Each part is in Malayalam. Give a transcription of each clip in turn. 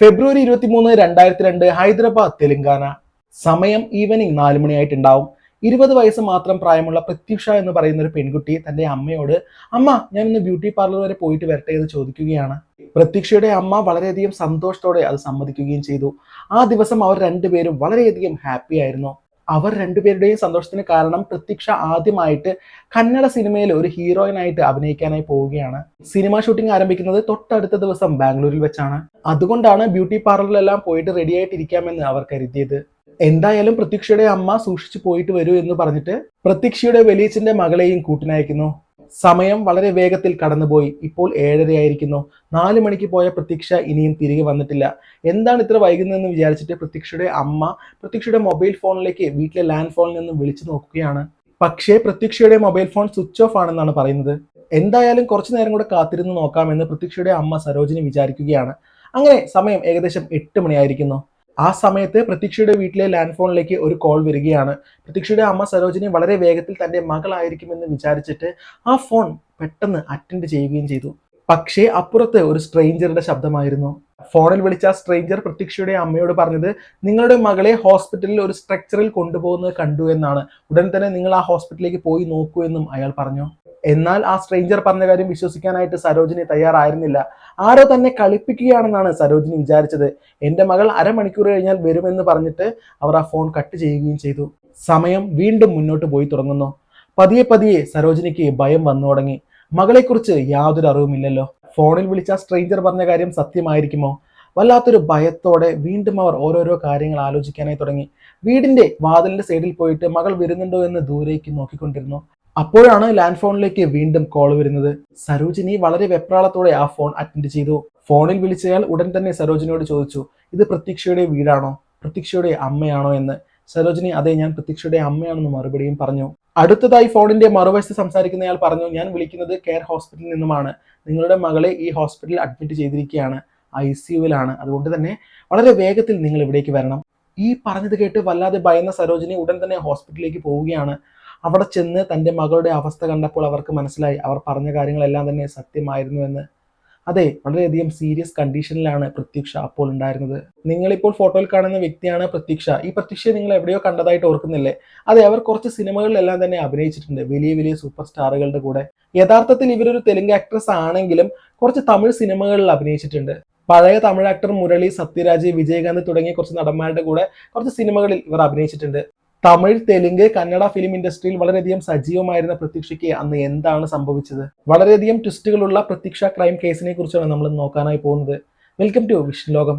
ഫെബ്രുവരി ഇരുപത്തിമൂന്ന് രണ്ടായിരത്തി രണ്ട് ഹൈദരാബാദ് തെലങ്കാന. സമയം ഈവനിങ് നാല് മണിയായിട്ടുണ്ടാവും. ഇരുപത് വയസ്സ് മാത്രം പ്രായമുള്ള പ്രത്യുഷ എന്ന് പറയുന്ന ഒരു പെൺകുട്ടി തന്റെ അമ്മയോട് അമ്മ ഞാൻ ഇന്ന് ബ്യൂട്ടി പാർലർ വരെ പോയിട്ട് വരട്ടെ എന്ന് ചോദിക്കുകയാണ്. പ്രത്യക്ഷയുടെ അമ്മ വളരെയധികം സന്തോഷത്തോടെ അത് സമ്മതിക്കുകയും ചെയ്തു. ആ ദിവസം അവർ രണ്ടുപേരും വളരെയധികം ഹാപ്പി ആയിരുന്നു. അവർ രണ്ടുപേരുടെയും സന്തോഷത്തിന് കാരണം പ്രത്യക്ഷ ആദ്യമായിട്ട് കന്നഡ സിനിമയിൽ ഒരു ഹീറോയിനായിട്ട് അഭിനയിക്കാനായി പോവുകയാണ്. സിനിമ ഷൂട്ടിംഗ് ആരംഭിക്കുന്നത് തൊട്ടടുത്ത ദിവസം ബാംഗ്ലൂരിൽ വെച്ചാണ്. അതുകൊണ്ടാണ് ബ്യൂട്ടി പാർലറിലെല്ലാം പോയിട്ട് റെഡി ആയിട്ടിരിക്കാമെന്ന് അവർ കരുതിയത്. എന്തായാലും പ്രത്യക്ഷയുടെ അമ്മ സൂക്ഷിച്ചു പോയിട്ട് വരൂ എന്ന് പറഞ്ഞിട്ട് പ്രത്യക്ഷയുടെ വലിയച്ഛന്റെ മകളെയും കൂട്ടിനയക്കുന്നു. സമയം വളരെ വേഗത്തിൽ കടന്നുപോയി. ഇപ്പോൾ ഏഴരയായിരിക്കുന്നു. നാല് മണിക്ക് പോയ പ്രത്യക്ഷ ഇനിയും തിരികെ വന്നിട്ടില്ല. എന്താണ് ഇത്ര വൈകുന്നതെന്ന് വിചാരിച്ചിട്ട് പ്രത്യക്ഷയുടെ അമ്മ പ്രത്യക്ഷയുടെ മൊബൈൽ ഫോണിലേക്ക് വീട്ടിലെ ലാൻഡ് ഫോണിൽ നിന്നും വിളിച്ചു നോക്കുകയാണ്. പക്ഷേ പ്രത്യക്ഷയുടെ മൊബൈൽ ഫോൺ സ്വിച്ച് ഓഫ് ആണെന്നാണ് പറയുന്നത്. എന്തായാലും കുറച്ചു നേരം കൂടെ കാത്തിരുന്ന് നോക്കാമെന്ന് പ്രത്യക്ഷയുടെ അമ്മ സരോജിനി വിചാരിക്കുകയാണ്. അങ്ങനെ സമയം ഏകദേശം എട്ട് മണിയായിരിക്കുന്നു. ആ സമയത്ത് പ്രതീക്ഷയുടെ വീട്ടിലെ ലാൻഡ് ഫോണിലേക്ക് ഒരു കോൾ വരികയാണ്. പ്രതീക്ഷയുടെ അമ്മ സരോജിനി വളരെ വേഗത്തിൽ തന്റെ മകളായിരിക്കുമെന്ന് വിചാരിച്ചിട്ട് ആ ഫോൺ പെട്ടെന്ന് അറ്റൻഡ് ചെയ്യുകയും ചെയ്തു. പക്ഷേ അപ്പുറത്ത് ഒരു സ്ട്രേഞ്ചറുടെ ശബ്ദമായിരുന്നു. ഫോണിൽ വിളിച്ച ആ സ്ട്രേഞ്ചർ പ്രതീക്ഷയുടെ അമ്മയോട് പറഞ്ഞത് നിങ്ങളുടെ മകളെ ഹോസ്പിറ്റലിൽ ഒരു സ്ട്രക്ചറിൽ കൊണ്ടുപോകുന്നത് കണ്ടു എന്നാണ്. ഉടൻ തന്നെ നിങ്ങൾ ആ ഹോസ്പിറ്റലിലേക്ക് പോയി നോക്കൂ എന്നും അയാൾ പറഞ്ഞു. എന്നാൽ ആ സ്ട്രേഞ്ചർ പറഞ്ഞ കാര്യം വിശ്വസിക്കാനായിട്ട് സരോജിനി തയ്യാറായിരുന്നില്ല. ആരോ തന്നെ കളിപ്പിക്കുകയാണെന്നാണ് സരോജിനി വിചാരിച്ചത്. എന്റെ മകൾ അരമണിക്കൂർ കഴിഞ്ഞാൽ വരുമെന്ന് പറഞ്ഞിട്ട് അവർ ആ ഫോൺ കട്ട് ചെയ്യുകയും ചെയ്തു. സമയം വീണ്ടും മുന്നോട്ട് പോയി തുടങ്ങുന്നു. പതിയെ പതിയെ സരോജിനിക്ക് ഭയം വന്നു തുടങ്ങി. മകളെക്കുറിച്ച് യാതൊരു അറിവുമില്ലല്ലോ. ഫോണിൽ വിളിച്ച സ്ട്രേഞ്ചർ പറഞ്ഞ കാര്യം സത്യമായിരിക്കുമോ? വല്ലാത്തൊരു ഭയത്തോടെ വീണ്ടും അവർ ഓരോരോ കാര്യങ്ങൾ ആലോചിക്കാനായി തുടങ്ങി. വീടിന്റെ വാതിലിന്റെ സൈഡിൽ പോയിട്ട് മകൾ വരുന്നുണ്ടോ എന്ന് ദൂരേക്ക് നോക്കിക്കൊണ്ടിരുന്നു. അപ്പോഴാണ് ലാൻഡ് ഫോണിലേക്ക് വീണ്ടും കോൾ വരുന്നത്. സരോജിനി വളരെ വെപ്രാളത്തോടെ ആ ഫോൺ അറ്റൻഡ് ചെയ്തു. ഫോണിൽ വിളിച്ചയാൾ ഉടൻ തന്നെ സരോജിനിയോട് ചോദിച്ചു ഇത് പ്രത്യക്ഷയുടെ വീടാണോ? പ്രത്യക്ഷയുടെ അമ്മയാണോ എന്ന്? സരോജിനി അതെ ഞാൻ പ്രത്യക്ഷയുടെ അമ്മയാണെന്ന് മറുപടിയും പറഞ്ഞു. അടുത്തതായി ഫോണിന്റെ മറുവശത്ത് സംസാരിക്കുന്നയാൾ പറഞ്ഞു ഞാൻ വിളിക്കുന്നത് കെയർ ഹോസ്പിറ്റലിൽ നിന്നുമാണ്. നിങ്ങളുടെ മകളെ ഈ ഹോസ്പിറ്റലിൽ അഡ്മിറ്റ് ചെയ്തിരിക്കുകയാണ്. ഐ സിയുവിലാണ് അതുകൊണ്ട് തന്നെ വളരെ വേഗത്തിൽ നിങ്ങൾ ഇവിടേക്ക് വരണം. ഈ പറഞ്ഞത് കേട്ട് വല്ലാതെ ഭയന്ന സരോജിനി ഉടൻ തന്നെ ഹോസ്പിറ്റലിലേക്ക് പോവുകയാണ്. അവിടെ ചെന്ന് തന്റെ മകളുടെ അവസ്ഥ കണ്ടപ്പോൾ അവർക്ക് മനസ്സിലായി. അവർ പറഞ്ഞ കാര്യങ്ങളെല്ലാം തന്നെ സത്യമായിരുന്നു എന്ന്. അതെ വളരെയധികം സീരിയസ് കണ്ടീഷനിലാണ് പ്രത്യക്ഷ അപ്പോൾ ഉണ്ടായിരുന്നത്. നിങ്ങളിപ്പോൾ ഫോട്ടോയിൽ കാണുന്ന വ്യക്തിയാണ് പ്രത്യക്ഷ. ഈ പ്രത്യക്ഷയെ നിങ്ങൾ എവിടെയോ കണ്ടതായിട്ട് ഓർക്കുന്നില്ലേ? അതെ അവർ കുറച്ച് സിനിമകളിലെല്ലാം തന്നെ അഭിനയിച്ചിട്ടുണ്ട്. വലിയ വലിയ സൂപ്പർ സ്റ്റാറുകളുടെ കൂടെ. യഥാർത്ഥത്തിൽ ഇവരൊരു തെലുങ്ക് ആക്ട്രസ് ആണെങ്കിലും കുറച്ച് തമിഴ് സിനിമകളിൽ അഭിനയിച്ചിട്ടുണ്ട്. പഴയ തമിഴ് ആക്ടർ മുരളി സത്യരാജ് വിജയകാന്ത് തുടങ്ങിയ കുറച്ച് നടന്മാരുടെ കൂടെ കുറച്ച് സിനിമകളിൽ ഇവർ അഭിനയിച്ചിട്ടുണ്ട്. തമിഴ് തെലുങ്ക് കന്നഡ ഫിലിം ഇൻഡസ്ട്രിയിൽ വളരെയധികം സജീവമായിരുന്ന പ്രതീക്ഷയ്ക്ക് അന്ന് എന്താണ് സംഭവിച്ചത്? വളരെയധികം ട്വിസ്റ്റുകളുള്ള പ്രതീക്ഷ ക്രൈം കേസിനെ കുറിച്ചാണ് നമ്മൾ നോക്കാനായി പോകുന്നത്. വെൽക്കം ടു വിഷ്ണു ലോകം.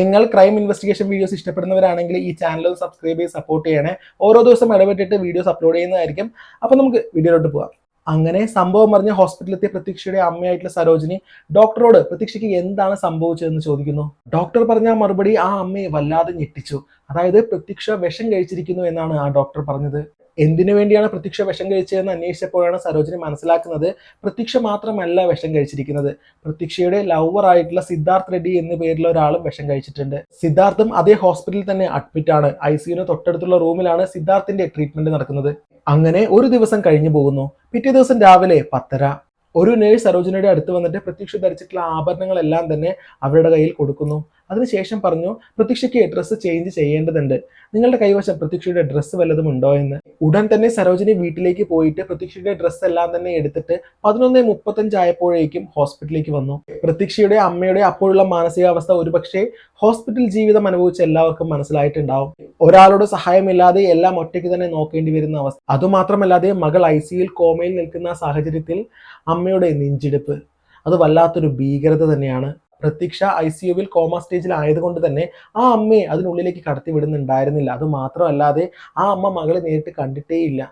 നിങ്ങൾ ക്രൈം ഇൻവെസ്റ്റിഗേഷൻ വീഡിയോസ് ഇഷ്ടപ്പെടുന്നവരാണെങ്കിൽ ഈ ചാനൽ സബ്സ്ക്രൈബ് ചെയ്ത് സപ്പോർട്ട് ചെയ്യണേ. ഓരോ ദിവസം ഇടപെട്ടിട്ട് വീഡിയോസ് അപ്ലോഡ് ചെയ്യുന്നതായിരിക്കും. അപ്പൊ നമുക്ക് വീഡിയോയിലോട്ട് പോവാം. അങ്ങനെ സംഭവം അറിഞ്ഞ ഹോസ്പിറ്റലിലെത്തിയ പ്രതീക്ഷയുടെ അമ്മയായിട്ടുള്ള സരോജിനി ഡോക്ടറോട് പ്രതീക്ഷയ്ക്ക് എന്താണ് സംഭവിച്ചതെന്ന് ചോദിക്കുന്നു. ഡോക്ടർ പറഞ്ഞ മറുപടി ആ അമ്മയെ വല്ലാതെ ഞെട്ടിച്ചു. അതായത് പ്രത്യക്ഷ വിഷം കഴിച്ചിരിക്കുന്നു എന്നാണ് ആ ഡോക്ടർ പറഞ്ഞത്. എന്തിനു വേണ്ടിയാണ് പ്രത്യക്ഷ വിഷം കഴിച്ചതെന്ന് അന്വേഷിച്ചപ്പോഴാണ് സരോജിനി മനസ്സിലാക്കുന്നത് പ്രത്യക്ഷ മാത്രമല്ല വിഷം കഴിച്ചിരിക്കുന്നത്. പ്രത്യക്ഷയുടെ ലവർ ആയിട്ടുള്ള സിദ്ധാർത്ഥ് റെഡ്ഡി എന്ന പേരിലുള്ള ഒരാളും വിഷം കഴിച്ചിട്ടുണ്ട്. സിദ്ധാർത്ഥും അതേ ഹോസ്പിറ്റലിൽ തന്നെ അഡ്മിറ്റ് ആണ്. ഐ സിയുന് തൊട്ടടുത്തുള്ള റൂമിലാണ് സിദ്ധാർത്ഥിന്റെ ട്രീറ്റ്മെന്റ് നടക്കുന്നത്. അങ്ങനെ ഒരു ദിവസം കഴിഞ്ഞു പോകുന്നു. പിറ്റേ ദിവസം രാവിലെ പത്തര. ഒരു നേഴ്സ് സരോജിനിയുടെ അടുത്ത് വന്നിട്ട് പ്രത്യക്ഷ ധരിച്ചിട്ടുള്ള ആഭരണങ്ങളെല്ലാം തന്നെ അവരുടെ കയ്യിൽ കൊടുക്കുന്നു. അതിനുശേഷം പറഞ്ഞു പ്രതീക്ഷയ്ക്ക് ഡ്രസ്സ് ചേഞ്ച് ചെയ്യേണ്ടതുണ്ട്. നിങ്ങളുടെ കൈവശം പ്രതീക്ഷയുടെ ഡ്രസ്സ് വല്ലതും ഉണ്ടോ എന്ന്. ഉടൻ തന്നെ സരോജിനി വീട്ടിലേക്ക് പോയിട്ട് പ്രതീക്ഷയുടെ ഡ്രസ്സ് എല്ലാം തന്നെ എടുത്തിട്ട് പതിനൊന്ന് മുപ്പത്തഞ്ച് ആയപ്പോഴേക്കും ഹോസ്പിറ്റലിലേക്ക് വന്നു. പ്രതീക്ഷയുടെ അമ്മയുടെ അപ്പോഴുള്ള മാനസികാവസ്ഥ ഒരുപക്ഷെ ഹോസ്പിറ്റൽ ജീവിതം അനുഭവിച്ച എല്ലാവർക്കും മനസ്സിലായിട്ടുണ്ടാവും. ഒരാളുടെ സഹായമില്ലാതെ എല്ലാം ഒറ്റയ്ക്ക് തന്നെ നോക്കേണ്ടി വരുന്ന അവസ്ഥ. അതുമാത്രമല്ലാതെ മകൾ ഐ സിയിൽ കോമയിൽ നിൽക്കുന്ന സാഹചര്യത്തിൽ അമ്മയുടെ നെഞ്ചിടിപ്പ്. അത് വല്ലാത്തൊരു ഭീകരത തന്നെയാണ്. പ്രതീക്ഷ ഐ സി യുവിൽ കോമ സ്റ്റേജിൽ ആയതുകൊണ്ട് തന്നെ ആ അമ്മയെ അതിനുള്ളിലേക്ക് കടത്തി വിടുന്നുണ്ടായിരുന്നില്ല അത് മാത്രമല്ലാതെ ആ അമ്മ മകളെ നേരിട്ട് കണ്ടിട്ടേയില്ല.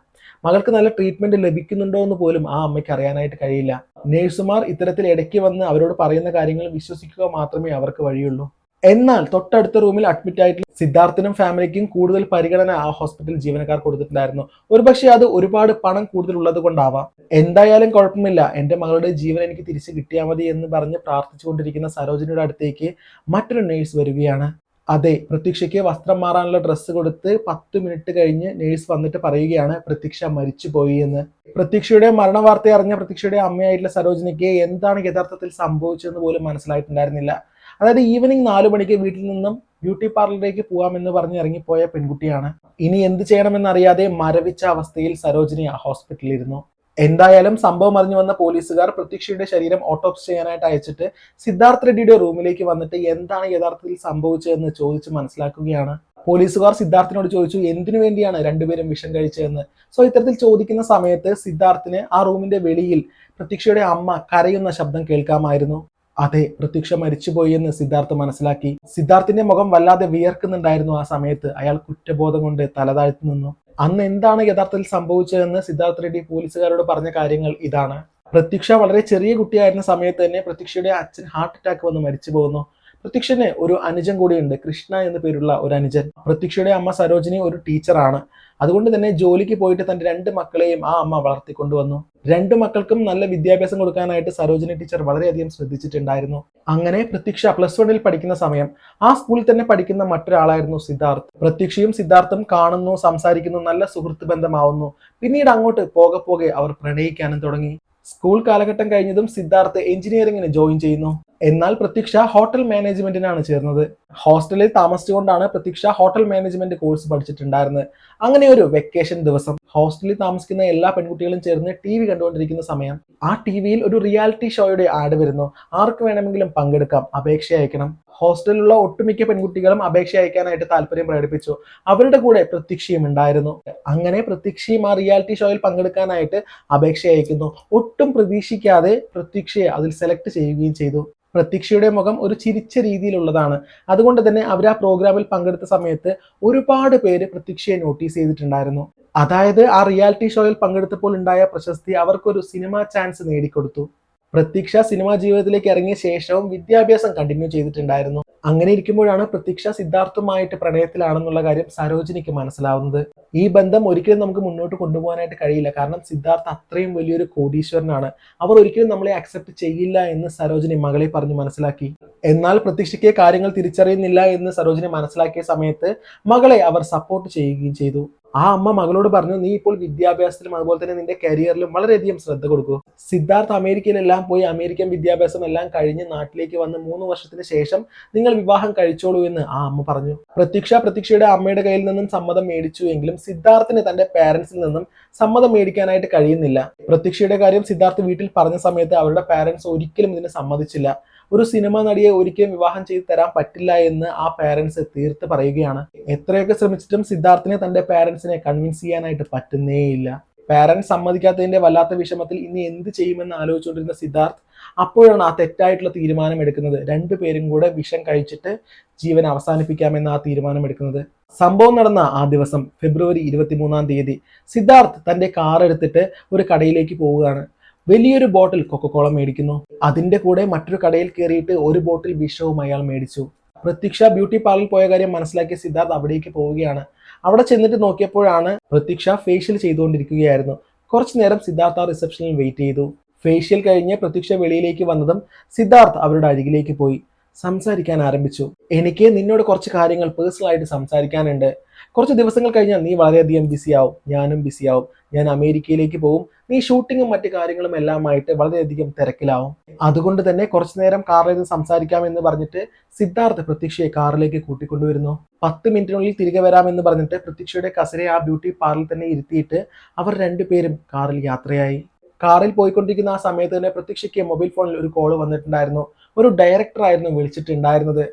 മകൾക്ക് നല്ല ട്രീറ്റ്മെന്റ് ലഭിക്കുന്നുണ്ടോ എന്ന് പോലും ആ അമ്മയ്ക്ക് അറിയാനായിട്ട് കഴിയില്ല. നേഴ്സുമാർ ഇത്തരത്തിൽ ഇടയ്ക്ക് വന്ന് അവരോട് പറയുന്ന കാര്യങ്ങൾ വിശ്വസിക്കുക മാത്രമേ അവർക്ക് വഴിയുള്ളൂ. എന്നാൽ തൊട്ടടുത്ത റൂമിൽ അഡ്മിറ്റ് ആയിട്ടുള്ള സിദ്ധാർത്ഥനും ഫാമിലിക്കും കൂടുതൽ പരിഗണന ആ ഹോസ്പിറ്റൽ ജീവനക്കാർ കൊടുത്തിട്ടുണ്ടായിരുന്നു. ഒരുപക്ഷെ അത് ഒരുപാട് പണം കൂടുതൽ ഉള്ളത് കൊണ്ടാവാം. എന്തായാലും കുഴപ്പമില്ല. എന്റെ മകളുടെ ജീവൻ എനിക്ക് തിരിച്ചു കിട്ടിയാൽ മതി എന്ന് പറഞ്ഞ് പ്രാർത്ഥിച്ചുകൊണ്ടിരിക്കുന്ന സരോജിനിയുടെ അടുത്തേക്ക് മറ്റൊരു നേഴ്സ് വരികയാണ്. അതെ പ്രത്യക്ഷയ്ക്ക് വസ്ത്രം മാറാനുള്ള ഡ്രസ്സ് കൊടുത്ത് പത്ത് മിനിറ്റ് കഴിഞ്ഞ് നേഴ്സ് വന്നിട്ട് പറയുകയാണ് പ്രത്യക്ഷ മരിച്ചുപോയി എന്ന്. പ്രത്യക്ഷയുടെ മരണ വാർത്തയെ അറിഞ്ഞ പ്രത്യക്ഷയുടെ അമ്മയായിട്ടുള്ള സരോജിനിക്ക് എന്താണ് യഥാർത്ഥത്തിൽ സംഭവിച്ചതെന്ന് പോലും മനസ്സിലായിട്ടുണ്ടായിരുന്നില്ല. അതായത് ഈവനിങ് നാലു മണിക്ക് വീട്ടിൽ നിന്നും ബ്യൂട്ടി പാർലറിലേക്ക് പോകാമെന്ന് പറഞ്ഞ് ഇറങ്ങിപ്പോയ പെൺകുട്ടിയാണ്. ഇനി എന്ത് ചെയ്യണമെന്നറിയാതെ മരവിച്ച അവസ്ഥയിൽ സരോജിനി ഇരുന്നു. എന്തായാലും സംഭവം അറിഞ്ഞു വന്ന പോലീസുകാർ പ്രതീക്ഷയുടെ ശരീരം ഓട്ടോപ്സ് ചെയ്യാനായിട്ട് അയച്ചിട്ട് സിദ്ധാർത്ഥ റെഡ്ഡിയുടെ റൂമിലേക്ക് വന്നിട്ട് എന്താണ് യഥാർത്ഥത്തിൽ സംഭവിച്ചതെന്ന് ചോദിച്ച് മനസ്സിലാക്കുകയാണ്. പോലീസുകാർ സിദ്ധാർത്ഥിനോട് ചോദിച്ചു എന്തിനു വേണ്ടിയാണ് രണ്ടുപേരും വിഷം കഴിച്ചതെന്ന്? സോ ഇത്തരത്തിൽ ചോദിക്കുന്ന സമയത്ത് സിദ്ധാർത്ഥിന് ആ റൂമിന്റെ വെളിയിൽ പ്രതീക്ഷയുടെ അമ്മ കരയുന്ന ശബ്ദം കേൾക്കാമായിരുന്നു. അതെ പ്രത്യക്ഷ മരിച്ചുപോയി എന്ന് സിദ്ധാർത്ഥ് മനസ്സിലാക്കി. സിദ്ധാർത്ഥിന്റെ മുഖം വല്ലാതെ വിയർക്കുന്നുണ്ടായിരുന്നു ആ സമയത്ത്. അയാൾ കുറ്റബോധം കൊണ്ട് തലതാഴ്ത്തി നിന്നു. അന്ന് എന്താണ് യഥാർത്ഥത്തിൽ സംഭവിച്ചതെന്ന് സിദ്ധാർത്ഥ റെഡ്ഡി പോലീസുകാരോട് പറഞ്ഞ കാര്യങ്ങൾ ഇതാണ്. പ്രത്യക്ഷ വളരെ ചെറിയ കുട്ടിയായിരുന്ന സമയത്ത് തന്നെ പ്രത്യക്ഷയുടെ അച്ഛൻ ഹാർട്ട് അറ്റാക്ക് വന്ന് മരിച്ചു പോകുന്നു. പ്രത്യക്ഷന് ഒരു അനുജൻ കൂടിയുണ്ട്. കൃഷ്ണ എന്ന പേരുള്ള ഒരു അനുജൻ. പ്രത്യക്ഷയുടെ അമ്മ സരോജിനി ഒരു ടീച്ചറാണ്. അതുകൊണ്ട് തന്നെ ജോലിക്ക് പോയിട്ട് തന്റെ രണ്ട് മക്കളെയും ആ അമ്മ വളർത്തിക്കൊണ്ടുവന്നു. രണ്ട് മക്കൾക്കും നല്ല വിദ്യാഭ്യാസം കൊടുക്കാനായിട്ട് സരോജിനി ടീച്ചർ വളരെയധികം ശ്രദ്ധിച്ചിട്ടുണ്ടായിരുന്നു. അങ്ങനെ പ്രത്യക്ഷ പ്ലസ് വണ്ണിൽ പഠിക്കുന്ന സമയം ആ സ്കൂളിൽ തന്നെ പഠിക്കുന്ന മറ്റൊരാളായിരുന്നു സിദ്ധാർത്ഥ്. പ്രത്യക്ഷയും സിദ്ധാർത്ഥും കാണുന്നു സംസാരിക്കുന്നു നല്ല സുഹൃത്ത് ബന്ധമാവുന്നു. പിന്നീട് അങ്ങോട്ട് പോകെ പോകെ അവർ പ്രണയിക്കാനും തുടങ്ങി. സ്കൂൾ കാലഘട്ടം കഴിഞ്ഞതും സിദ്ധാർത്ഥ് എഞ്ചിനീയറിംഗിന് ജോയിൻ ചെയ്യുന്നു. എന്നാൽ പ്രത്യക്ഷ ഹോട്ടൽ മാനേജ്മെന്റിനാണ് ചേർന്നത്. ഹോസ്റ്റലിൽ താമസിച്ചുകൊണ്ടാണ് പ്രത്യക്ഷ ഹോട്ടൽ മാനേജ്മെന്റ് കോഴ്സ് പഠിച്ചിട്ടുണ്ടായിരുന്നത്. അങ്ങനെ ഒരു വെക്കേഷൻ ദിവസം ഹോസ്റ്റലിൽ താമസിക്കുന്ന എല്ലാ പെൺകുട്ടികളും ചേർന്ന് ടി വി കണ്ടുകൊണ്ടിരിക്കുന്ന സമയം ആ ടി വിയിൽ ഒരു റിയാലിറ്റി ഷോയുടെ ആഡ് വരുന്നു. ആർക്ക് വേണമെങ്കിലും പങ്കെടുക്കാം അപേക്ഷ അയക്കണം. ഹോസ്റ്റലിലുള്ള ഒട്ടുമിക്ക പെൺകുട്ടികളും അപേക്ഷ അയക്കാനായിട്ട് താല്പര്യം പ്രകടിപ്പിച്ചു. അവരുടെ കൂടെ പ്രത്യക്ഷയും ഉണ്ടായിരുന്നു. അങ്ങനെ പ്രത്യക്ഷയും ആ റിയാലിറ്റി ഷോയിൽ പങ്കെടുക്കാനായിട്ട് അപേക്ഷ അയക്കുന്നു. ഒട്ടും പ്രതീക്ഷിക്കാതെ പ്രത്യക്ഷയെ അതിൽ സെലക്ട് ചെയ്യുകയും ചെയ്തു. പ്രതീക്ഷയുടെ മുഖം ഒരു ചിരിച്ച രീതിയിലുള്ളതാണ്. അതുകൊണ്ട് തന്നെ അവർ ആ പ്രോഗ്രാമിൽ പങ്കെടുത്ത സമയത്ത് ഒരുപാട് പേര് പ്രതീക്ഷയെ നോട്ടീസ് ചെയ്തിട്ടുണ്ടായിരുന്നു. അതായത് ആ റിയാലിറ്റി ഷോയിൽ പങ്കെടുത്തപ്പോൾ ഉണ്ടായ പ്രശസ്തി അവർക്കൊരു സിനിമ ചാൻസ് നേടിക്കൊടുത്തു. പ്രതീക്ഷ സിനിമാ ജീവിതത്തിലേക്ക് ഇറങ്ങിയ ശേഷവും വിദ്യാഭ്യാസം കണ്ടിന്യൂ ചെയ്തിട്ടുണ്ടായിരുന്നു. അങ്ങനെ ഇരിക്കുമ്പോഴാണ് പ്രത്യക്ഷ സിദ്ധാർത്ഥുമായിട്ട് പ്രണയത്തിലാണെന്നുള്ള കാര്യം സരോജിനിക്ക് മനസ്സിലാവുന്നത്. ഈ ബന്ധം ഒരിക്കലും നമുക്ക് മുന്നോട്ട് കൊണ്ടുപോകാനായിട്ട് കഴിയില്ല. കാരണം സിദ്ധാർത്ഥ് അത്രയും വലിയൊരു കോടീശ്വരനാണ്. അവർ ഒരിക്കലും നമ്മളെ അക്സെപ്റ്റ് ചെയ്യില്ല എന്ന് സരോജിനി മകളെ പറഞ്ഞ് മനസ്സിലാക്കി. എന്നാൽ പ്രതീക്ഷയ്ക്ക് കാര്യങ്ങൾ തിരിച്ചറിയുന്നില്ല എന്ന് സരോജിനി മനസ്സിലാക്കിയ സമയത്ത് മകളെ അവർ സപ്പോർട്ട് ചെയ്യുകയും ചെയ്തു. ആ അമ്മ മകളോട് പറഞ്ഞു നീ ഇപ്പോൾ വിദ്യാഭ്യാസത്തിലും അതുപോലെ തന്നെ നിന്റെ കരിയറിലും വളരെയധികം ശ്രദ്ധ കൊടുക്കൂ. സിദ്ധാർത്ഥ് അമേരിക്കയിലെല്ലാം പോയി അമേരിക്കൻ വിദ്യാഭ്യാസം എല്ലാം കഴിഞ്ഞ് നാട്ടിലേക്ക് വന്ന് മൂന്ന് വർഷത്തിന് ശേഷം നിങ്ങൾ വിവാഹം കഴിച്ചോളൂ എന്ന് ആ അമ്മ പറഞ്ഞു. പ്രത്യക്ഷ പ്രത്യക്ഷയുടെ അമ്മയുടെ കയ്യിൽ നിന്നും സമ്മതം മേടിച്ചു എങ്കിലും സിദ്ധാർത്ഥിന് തന്റെ പാരൻസിൽ നിന്നും സമ്മതം മേടിക്കാനായിട്ട് കഴിയുന്നില്ല. പ്രത്യക്ഷയുടെ കാര്യം സിദ്ധാർത്ഥ് വീട്ടിൽ പറഞ്ഞ സമയത്ത് അവരുടെ പാരൻസ് ഒരിക്കലും ഇതിന് സമ്മതിച്ചില്ല. ഒരു സിനിമ നടിയെ ഒരിക്കലും വിവാഹം ചെയ്തു തരാൻ പറ്റില്ല എന്ന് ആ പാരന്റ്സ് തീർത്ത് പറയുകയാണ്. എത്രയൊക്കെ ശ്രമിച്ചിട്ടും സിദ്ധാർത്ഥിനെ തന്റെ പാരന്റ്സിനെ കൺവിൻസ് ചെയ്യാനായിട്ട് പറ്റുന്നേയില്ല. പാരന്റ്സ് സമ്മതിക്കാത്തതിന്റെ വല്ലാത്ത വിഷമത്തിൽ ഇനി എന്ത് ചെയ്യുമെന്ന് ആലോചിച്ചുകൊണ്ടിരുന്ന സിദ്ധാർത്ഥ് അപ്പോഴാണ് ആ തെറ്റായിട്ടുള്ള തീരുമാനം എടുക്കുന്നത്. രണ്ടു പേരും കൂടെ വിഷം കഴിച്ചിട്ട് ജീവൻ അവസാനിപ്പിക്കാമെന്ന് ആ തീരുമാനം എടുക്കുന്നത്. സംഭവം നടന്ന ആ ദിവസം ഫെബ്രുവരി ഇരുപത്തിമൂന്നാം തീയതി സിദ്ധാർത്ഥ് തന്റെ കാർ എടുത്തിട്ട് ഒരു കടയിലേക്ക് പോവുകയാണ്. വലിയൊരു ബോട്ടിൽ കൊക്കക്കോള മേടിക്കുന്നു. അതിന്റെ കൂടെ മറ്റൊരു കടയിൽ കയറിയിട്ട് ഒരു ബോട്ടിൽ വിഷവും അയാൾ മേടിച്ചു. പ്രത്യക്ഷ ബ്യൂട്ടി പാർലറിൽ പോയ കാര്യം മനസ്സിലാക്കിയ സിദ്ധാർത്ഥ് അവിടേക്ക് പോവുകയാണ്. അവിടെ ചെന്നിട്ട് നോക്കിയപ്പോഴാണ് പ്രത്യക്ഷ ഫേഷ്യൽ ചെയ്തുകൊണ്ടിരിക്കുകയായിരുന്നു. കുറച്ചു നേരം സിദ്ധാർത്ഥ റിസപ്ഷനിൽ വെയിറ്റ് ചെയ്തു. ഫേഷ്യൽ കഴിഞ്ഞ് പ്രത്യക്ഷ വെളിയിലേക്ക് വന്നതും സിദ്ധാർത്ഥ് അവരുടെ അരികിലേക്ക് പോയി. സംസാരിക്കാൻ ആരംഭിച്ചു. എനിക്ക് നിന്നോട് കുറച്ച് കാര്യങ്ങൾ പേഴ്സണൽ ആയിട്ട് സംസാരിക്കാനുണ്ട്. കുറച്ച് ദിവസങ്ങൾ കഴിഞ്ഞാൽ നീ വളരെയധികം ബിസി ആവും. ഞാനും ബിസി ആവും. ഞാൻ അമേരിക്കയിലേക്ക് പോകും നീ ഷൂട്ടിങ്ങും മറ്റു കാര്യങ്ങളും എല്ലാമായിട്ട് വളരെയധികം തിരക്കിലാവും. അതുകൊണ്ട് തന്നെ കുറച്ചു നേരം കാറിൽ നിന്ന് സംസാരിക്കാം എന്ന് പറഞ്ഞിട്ട് സിദ്ധാർത്ഥ് പ്രത്യക്ഷയെ കാറിലേക്ക് കൂട്ടിക്കൊണ്ടുവരുന്നു. പത്ത് മിനിറ്റിനുള്ളിൽ തിരികെ വരാമെന്ന് പറഞ്ഞിട്ട് പ്രത്യക്ഷയുടെ കസരെ ആ ബ്യൂട്ടി പാർലറിൽ തന്നെ ഇരുത്തിയിട്ട് അവർ രണ്ടുപേരും കാറിൽ യാത്രയായി. കാറിൽ പോയിക്കൊണ്ടിരിക്കുന്ന ആ സമയത്ത് തന്നെ പ്രത്യക്ഷയ്ക്ക് മൊബൈൽ ഫോണിൽ ഒരു കോൾ വന്നിട്ടുണ്ടായിരുന്നു. ഒരു ഡയറക്ടറായിരുന്നു വിളിച്ചിട്ടുണ്ടായിരുന്നത്.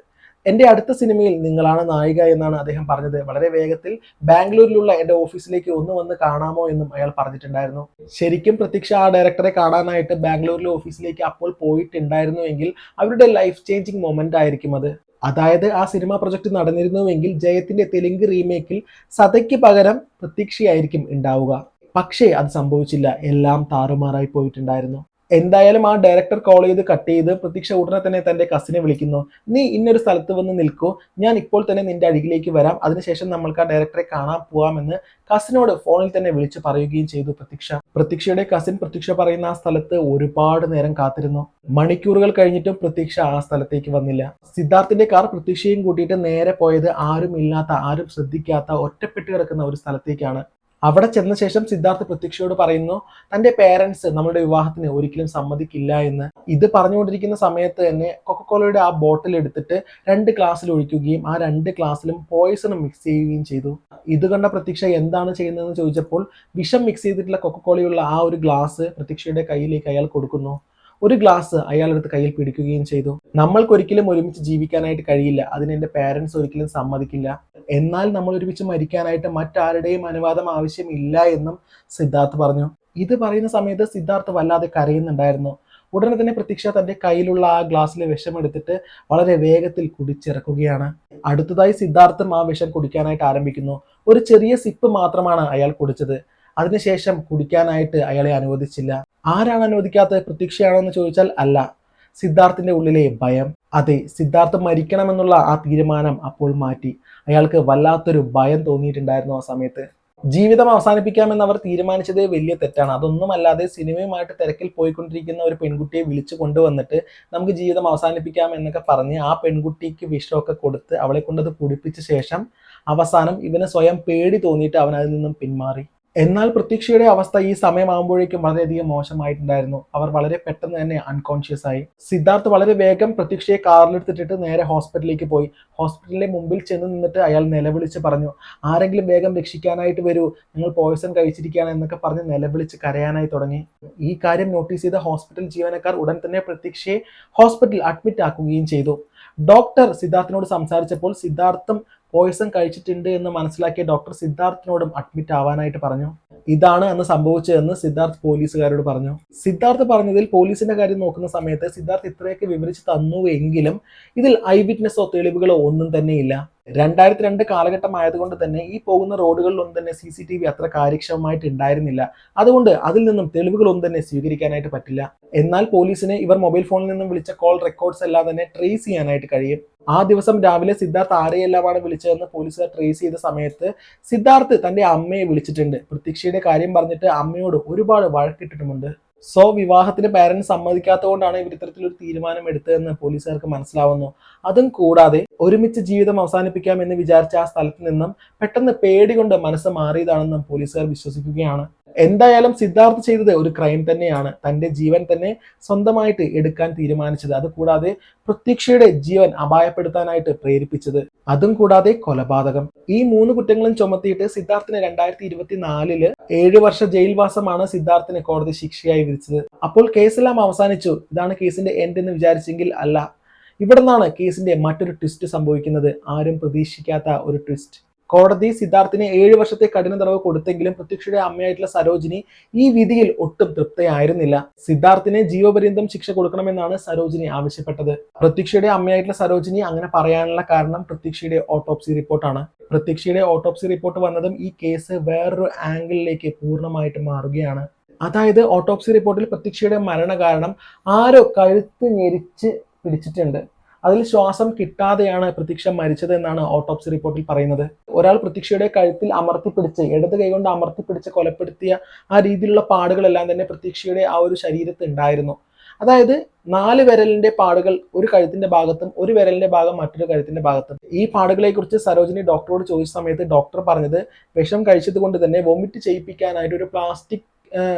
എന്റെ അടുത്ത സിനിമയിൽ നിങ്ങളാണ് നായിക എന്നാണ് അദ്ദേഹം പറഞ്ഞത്. വളരെ വേഗത്തിൽ ബാംഗ്ലൂരിലുള്ള എന്റെ ഓഫീസിലേക്ക് ഒന്ന് വന്ന് കാണാമോ എന്നും അയാൾ പറഞ്ഞിട്ടുണ്ടായിരുന്നു. ശരിക്കും പ്രത്യക്ഷ ആ ഡയറക്ടറെ കാണാനായിട്ട് ബാംഗ്ലൂരിലെ ഓഫീസിലേക്ക് അപ്പോൾ പോയിട്ടുണ്ടായിരുന്നു എങ്കിൽ അവരുടെ ലൈഫ് ചേഞ്ചിങ് മൊമെന്റ് ആയിരിക്കും അത്. അതായത് ആ സിനിമ പ്രൊജക്ട് നടന്നിരുന്നുവെങ്കിൽ ജയത്തിന്റെ തെലുങ്ക് റീമേക്കിൽ സതയ്ക്ക് പകരം പ്രതീക്ഷയായിരിക്കും ഉണ്ടാവുക. പക്ഷേ അത് സംഭവിച്ചില്ല. എല്ലാം താറുമാറായി പോയിട്ടുണ്ടായിരുന്നു. എന്തായാലും ആ ഡയറക്ടർ കോൾ ചെയ്ത് കട്ട് ചെയ്ത് പ്രതീക്ഷ ഉടനെ തന്നെ തന്റെ കസിനെ വിളിക്കുന്നു. നീ ഇന്നൊരു സ്ഥലത്ത് വന്ന് നിൽക്കൂ. ഞാൻ ഇപ്പോൾ തന്നെ നിന്റെ അരികിലേക്ക് വരാം. അതിനുശേഷം നമ്മൾക്ക് ആ ഡയറക്ടറെ കാണാൻ പോവാമെന്ന് കസിനോട് ഫോണിൽ തന്നെ വിളിച്ച് പറയുകയും ചെയ്തു പ്രതീക്ഷ. പ്രതീക്ഷയുടെ കസിൻ പ്രതീക്ഷ പറയുന്ന ആ സ്ഥലത്ത് ഒരുപാട് നേരം കാത്തിരുന്നു. മണിക്കൂറുകൾ കഴിഞ്ഞിട്ടും പ്രതീക്ഷ ആ സ്ഥലത്തേക്ക് വന്നില്ല. സിദ്ധാർത്ഥിന്റെ കാർ പ്രതീക്ഷയും കൂട്ടിയിട്ട് നേരെ പോയത് ആരും ഇല്ലാത്ത ആരും ശ്രദ്ധിക്കാത്ത ഒറ്റപ്പെട്ട് കിടക്കുന്ന ഒരു സ്ഥലത്തേക്കാണ്. അവിടെ ചെന്ന ശേഷം സിദ്ധാർത്ഥ പ്രത്യക്ഷയോട് പറയുന്നു തന്റെ പേരൻസ് നമ്മുടെ വിവാഹത്തിന് ഒരിക്കലും സമ്മതിക്കില്ല എന്ന്. ഇത് പറഞ്ഞുകൊണ്ടിരിക്കുന്ന സമയത്ത് തന്നെ കൊക്കക്കോളയുടെ ആ ബോട്ടിൽ എടുത്തിട്ട് രണ്ട് ഗ്ലാസ്സിൽ ഒഴിക്കുകയും ആ രണ്ട് ഗ്ലാസ്സിലും പോയിസൺ മിക്സ് ചെയ്യുകയും ചെയ്തു. ഇത് കണ്ട പ്രത്യക്ഷ എന്താണ് ചെയ്യുന്നതെന്ന് ചോദിച്ചപ്പോൾ വിഷം മിക്സ് ചെയ്തിട്ടുള്ള കൊക്കക്കോളയുള്ള ആ ഒരു ഗ്ലാസ് പ്രത്യക്ഷയുടെ കയ്യിലേക്ക് അയാൾ കൊടുക്കുന്നു. ഒരു ഗ്ലാസ് അയാളെടുത്ത് കയ്യിൽ പിടിക്കുകയും ചെയ്തു. നമ്മൾക്കൊരിക്കലും ഒരുമിച്ച് ജീവിക്കാനായിട്ട് കഴിയില്ല. അതിന് എന്റെ പാരൻസ് ഒരിക്കലും സമ്മതിക്കില്ല. എന്നാൽ നമ്മൾ ഒരുമിച്ച് മരിക്കാനായിട്ട് മറ്റാരുടെയും അനുവാദം ആവശ്യമില്ല എന്നും സിദ്ധാർത്ഥ് പറഞ്ഞു. ഇത് പറയുന്ന സമയത്ത് സിദ്ധാർത്ഥ് വല്ലാതെ കരയുന്നുണ്ടായിരുന്നു. ഉടനെ തന്നെ പ്രതീക്ഷ തന്റെ കയ്യിലുള്ള ആ ഗ്ലാസ്സിലെ വിഷം എടുത്തിട്ട് വളരെ വേഗത്തിൽ കുടിച്ചിറക്കുകയാണ്. അടുത്തതായി സിദ്ധാർത്ഥം ആ വിഷം കുടിക്കാനായിട്ട് ആരംഭിക്കുന്നു. ഒരു ചെറിയ സിപ്പ് മാത്രമാണ് അയാൾ കുടിച്ചത്. അതിനുശേഷം കുടിക്കാനായിട്ട് അയാളെ അനുവദിച്ചില്ല. ആരാണ് അനുവദിക്കാത്ത പ്രതീക്ഷയാണോ എന്ന് ചോദിച്ചാൽ അല്ല. സിദ്ധാർത്ഥിന്റെ ഉള്ളിലെ ഭയം അതെ സിദ്ധാർത്ഥ് മരിക്കണമെന്നുള്ള ആ തീരുമാനം അപ്പോൾ മാറ്റി. അയാൾക്ക് വല്ലാത്തൊരു ഭയം തോന്നിയിട്ടുണ്ടായിരുന്നു ആ സമയത്ത്. ജീവിതം അവസാനിപ്പിക്കാമെന്ന് അവർ തീരുമാനിച്ചത് വലിയ തെറ്റാണ്. അതൊന്നുമല്ലാതെ സിനിമയുമായിട്ട് തിരക്കിൽ പോയിക്കൊണ്ടിരിക്കുന്ന ഒരു പെൺകുട്ടിയെ വിളിച്ചു കൊണ്ടുവന്നിട്ട് നമുക്ക് ജീവിതം അവസാനിപ്പിക്കാം എന്നൊക്കെ പറഞ്ഞ് ആ പെൺകുട്ടിക്ക് വിഷമൊക്കെ കൊടുത്ത് അവളെ കൊണ്ടത് കുടിപ്പിച്ച ശേഷം അവസാനം ഇവന് സ്വയം പേടി തോന്നിയിട്ട് അവൻ അതിൽ നിന്നും പിന്മാറി. എന്നാൽ പ്രതീക്ഷയുടെ അവസ്ഥ ഈ സമയമാകുമ്പോഴേക്കും വളരെയധികം മോശമായിട്ടുണ്ടായിരുന്നു. അവർ വളരെ പെട്ടെന്ന് തന്നെ അൺകോൺഷ്യസ് ആയി. സിദ്ധാർത്ഥ് വളരെ വേഗം പ്രതീക്ഷയെ കാറിലെടുത്തിട്ടിട്ട് നേരെ ഹോസ്പിറ്റലിലേക്ക് പോയി. ഹോസ്പിറ്റലിന്റെ മുമ്പിൽ ചെന്ന് നിന്നിട്ട് അയാൾ നിലവിളിച്ച് പറഞ്ഞു ആരെങ്കിലും വേഗം രക്ഷിക്കാനായിട്ട് വരൂ. നിങ്ങൾ പോയിസൺ കഴിച്ചിരിക്കുകയാണ് എന്നൊക്കെ പറഞ്ഞ് നിലവിളിച്ച് കരയാനായി തുടങ്ങി. ഈ കാര്യം നോട്ടീസ് ചെയ്ത ഹോസ്പിറ്റൽ ജീവനക്കാർ ഉടൻ തന്നെ പ്രതീക്ഷയെ ഹോസ്പിറ്റലിൽ അഡ്മിറ്റ് ആക്കുകയും ചെയ്തു. ഡോക്ടർ സിദ്ധാർത്ഥിനോട് സംസാരിച്ചപ്പോൾ സിദ്ധാർത്ഥം പോയിസൺ കഴിച്ചിട്ടുണ്ട് എന്ന് മനസ്സിലാക്കിയ ഡോക്ടർ സിദ്ധാർത്ഥിനോടും അഡ്മിറ്റ് ആവാനായിട്ട് പറഞ്ഞു. ഇതാണ് അന്ന് സംഭവിച്ചതെന്ന് സിദ്ധാർത്ഥ് പോലീസുകാരോട് പറഞ്ഞു. സിദ്ധാർത്ഥ് പറഞ്ഞതിൽ പോലീസിന്റെ കാര്യം നോക്കുന്ന സമയത്ത് സിദ്ധാർത്ഥ് ഇത്രയൊക്കെ വിവരിച്ച് തന്നു എങ്കിലും ഇതിൽ ഐ വിറ്റ്നസ്സോ തെളിവുകളോ ഒന്നും തന്നെയില്ല രണ്ടായിരത്തി രണ്ട് കാലഘട്ടം ആയതുകൊണ്ട് തന്നെ ഈ പോകുന്ന റോഡുകളിലൊന്നും തന്നെ സി സി ടി വി അത്ര കാര്യക്ഷമമായിട്ട് ഉണ്ടായിരുന്നില്ല. അതുകൊണ്ട് അതിൽ നിന്നും തെളിവുകളൊന്നും തന്നെ സ്വീകരിക്കാനായിട്ട് പറ്റില്ല. എന്നാൽ പോലീസിന് ഇവർ മൊബൈൽ ഫോണിൽ നിന്നും വിളിച്ച കോൾ റെക്കോർഡ്സ് എല്ലാം തന്നെ ട്രേസ് ചെയ്യാനായിട്ട് കഴിയും. ആ ദിവസം രാവിലെ സിദ്ധാർത്ഥ് ആരെയെല്ലാമാണ് വിളിച്ചതെന്ന് പോലീസുകാർ ട്രേസ് ചെയ്ത സമയത്ത് സിദ്ധാർത്ഥ് തന്റെ അമ്മയെ വിളിച്ചിട്ടുണ്ട്. പ്രതീക്ഷയുടെ കാര്യം പറഞ്ഞിട്ട് അമ്മയോട് ഒരുപാട് വഴക്കിട്ടിട്ടുമുണ്ട്. സോ വിവാഹത്തിന് പാരന്റ്സ് സമ്മതിക്കാത്തതുകൊണ്ടാണ് ഇവർ ഇത്തരത്തിലൊരു തീരുമാനം എടുത്തതെന്ന് പോലീസുകാർക്ക് മനസ്സിലാവുന്നു. അതും കൂടാതെ ഒരുമിച്ച് ജീവിതം അവസാനിപ്പിക്കാം എന്ന് വിചാരിച്ച ആ സ്ഥലത്ത് നിന്നും പെട്ടെന്ന് പേടി കൊണ്ട് മനസ്സ് മാറിയതാണെന്നും പോലീസുകാർ വിശ്വസിക്കുകയാണ്. എന്തായാലും സിദ്ധാർത്ഥ് ചെയ്തത് ഒരു ക്രൈം തന്നെയാണ്. തന്റെ ജീവൻ തന്നെ സ്വന്തമായിട്ട് എടുക്കാൻ തീരുമാനിച്ചത്. അത് കൂടാതെ പ്രത്യക്ഷയുടെ ജീവൻ അപായപ്പെടുത്താനായിട്ട് പ്രേരിപ്പിച്ചത്. അതും കൂടാതെ കൊലപാതകം. ഈ മൂന്ന് കുറ്റങ്ങളും ചുമത്തിയിട്ട് സിദ്ധാർത്ഥിന് രണ്ടായിരത്തി ഇരുപത്തിനാലിൽ ഏഴു വർഷ ജയിൽവാസമാണ് സിദ്ധാർത്ഥിന് കോടതി ശിക്ഷയായി വിധിച്ചത്. അപ്പോൾ കേസെല്ലാം അവസാനിച്ചു. ഇതാണ് കേസിന്റെ എൻഡ് എന്ന് വിചാരിച്ചെങ്കിൽ അല്ല. ഇവിടെ നിന്നാണ് കേസിന്റെ മറ്റൊരു ട്വിസ്റ്റ് സംഭവിക്കുന്നത്. ആരും പ്രതീക്ഷിക്കാത്ത ഒരു ട്വിസ്റ്റ് കോടതി സിദ്ധാർത്ഥിന് ഏഴ് വർഷത്തെ കഠിന തടവ് കൊടുത്തെങ്കിലും പ്രത്യക്ഷയുടെ അമ്മയായിട്ടുള്ള സരോജിനി ഈ വിധിയിൽ ഒട്ടും തൃപ്തയായിരുന്നില്ല. സിദ്ധാർത്ഥിന് ജീവപര്യന്തം ശിക്ഷ കൊടുക്കണമെന്നാണ് സരോജിനി ആവശ്യപ്പെട്ടത്. പ്രത്യക്ഷയുടെ അമ്മയായിട്ടുള്ള സരോജിനി അങ്ങനെ പറയാനുള്ള കാരണം പ്രത്യക്ഷയുടെ ഓട്ടോപ്സി റിപ്പോർട്ടാണ്. പ്രത്യക്ഷയുടെ ഓട്ടോപ്സി റിപ്പോർട്ട് വന്നതും ഈ കേസ് വേറൊരു ആംഗിളിലേക്ക് പൂർണമായിട്ട് മാറുകയാണ്. അതായത് ഓട്ടോപ്സി റിപ്പോർട്ടിൽ പ്രത്യക്ഷയുടെ മരണകാരണം ആരോ കഴുത്ത് ഞെരിച്ച് പിടിച്ചിട്ടുണ്ട്. അതിൽ ശ്വാസം കിട്ടാതെയാണ് പ്രതീക്ഷ മരിച്ചത് എന്നാണ് ഓട്ടോപ്സി റിപ്പോർട്ടിൽ പറയുന്നത്. ഒരാൾ പ്രതീക്ഷയുടെ കഴുത്തിൽ അമർത്തിപ്പിടിച്ച് ഇടത് കൈകൊണ്ട് അമർത്തിപ്പിടിച്ച് കൊലപ്പെടുത്തിയ ആ രീതിയിലുള്ള പാടുകളെല്ലാം തന്നെ പ്രതീക്ഷയുടെ ആ ഒരു ശരീരത്ത് ഉണ്ടായിരുന്നു. അതായത് നാല് വിരലിന്റെ പാടുകൾ ഒരു കഴുത്തിന്റെ ഭാഗത്തും ഒരു വിരലിന്റെ ഭാഗം മറ്റൊരു കഴുത്തിന്റെ ഭാഗത്തും. ഈ പാടുകളെ കുറിച്ച് സരോജിനി ഡോക്ടറോട് ചോദിച്ച സമയത്ത് ഡോക്ടർ പറഞ്ഞത് വിഷം കഴിച്ചത് കൊണ്ട് തന്നെ വൊമിറ്റ് ചെയ്യിപ്പിക്കാനായിട്ട് ഒരു പ്ലാസ്റ്റിക്